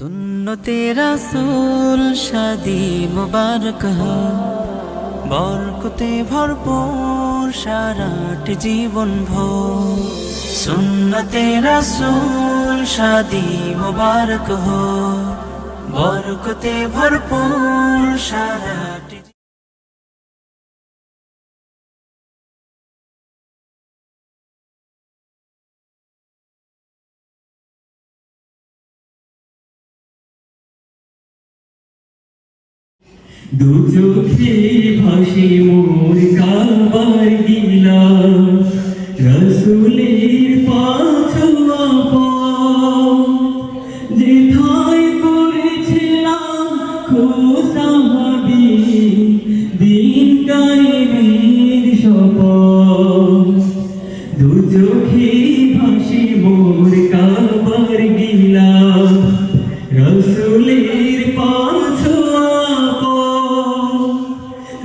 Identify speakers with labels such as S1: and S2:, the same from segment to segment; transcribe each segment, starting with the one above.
S1: সুন্নতে রাসূল শাদি মুবারক বরকতে ভরপুর সারাট জীবন ভোর সুন্নতে রাসূল শাদি মুবারক হো। বরকতে ভরপুর সারাটি
S2: দু চোখে ভাসি মোর কাবার গিলা। রসুলের পাছুয়া যেথায় করেছিলাম খোসাহাবি দিন কায়েমের শপথ। দু চোখে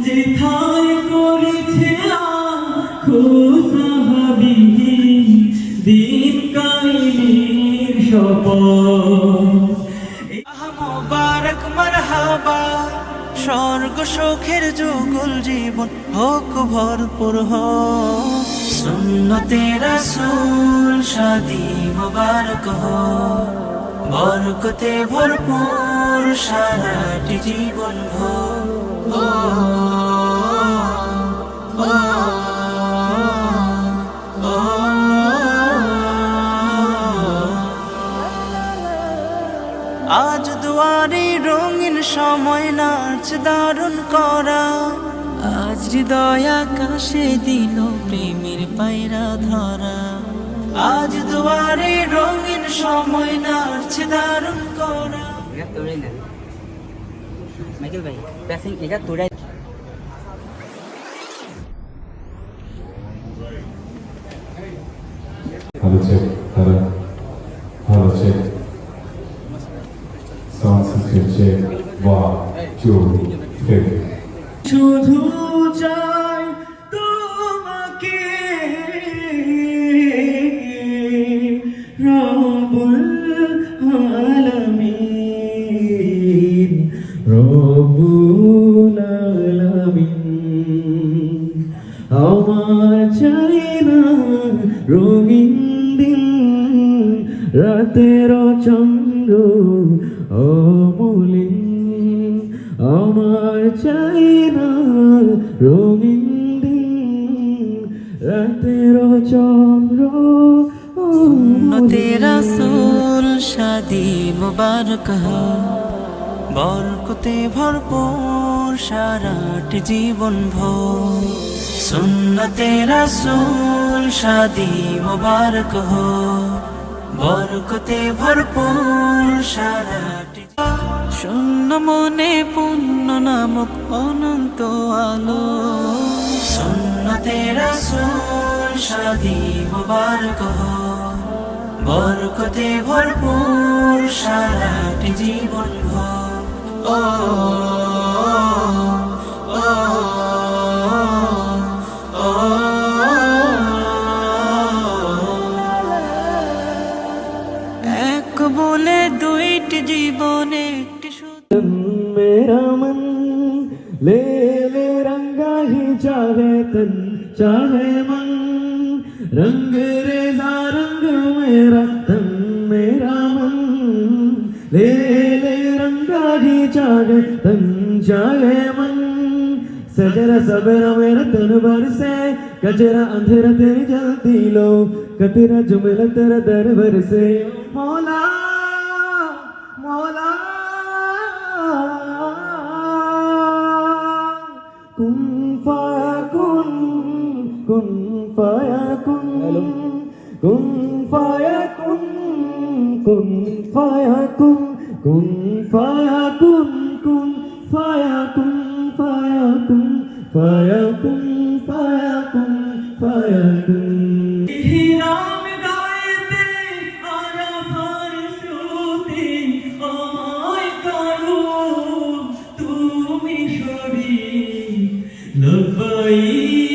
S2: যেথায় করেছে খোসাহাবি দিন কাইমের শপথ।
S1: মারহাবা, স্বর্গ, সুখের যুগল জীবন, হোক ভরপুর হো। সুন্নতে রাসূল শাদি মোবারক হো। বরকতে ভরপুর সারাটি জীবন ভো আজ দুয়ারে রঙিন সময় নাচ দারুণ করা। আজ হৃদয় আকাশে দিল প্রেমের পায়রা ধরা। আজ দুয়ারে রঙিন সময় নাচ দারুণ করা।
S3: মাইকেল ভাই প্যাসিং এটা
S4: চেক ওয়ান টু থ্রি
S2: শুধু চাই তোমাকে রবুল আলামিন রবুল আলামিন। আমার চাই না রঙিন দিন রাতের চন্দ্র আমার চাই না রঙিন দিন রাতের চন্দ্র
S1: সুন্নতে রাসূল শাদি মুবারক। বরকতে ভরপুর সারাটি জীবন ভোর সুন্নতে রাসূল শাদি মুবারক। হো বরকতে ভরপুর সারাটি শূন্য মনে পুণ্য নামক অনন্ত আলো সুন্নতে রাসূল শাদি মুবারক বরকতে ভরপুর সারাটি জীবন ও। এক বলে দুইটি জীবনে
S2: मेरा मन ले ले, रंगा ही चाहे तन, चाहे मन। रंग रेजा, रंग मेरा तन मेरा मन। ले ले, रंगा ही चाहे तन, चाहे मन। सजरा सबरा मेरा तन भर से कचरा अंधेरा तेरी जलती लो। कतरा जुमला तेरा दर भर से। मौला मौला। ফায়াকুন কুন ফায়াকুন কুন ফায়াকুন কুন ফায়াকুন কুন ফায়াকুন কুন ফায়াকুন ফায়াকুন ফায়াকুন ফায়াকুন ফায়াকুন Thank you. nơi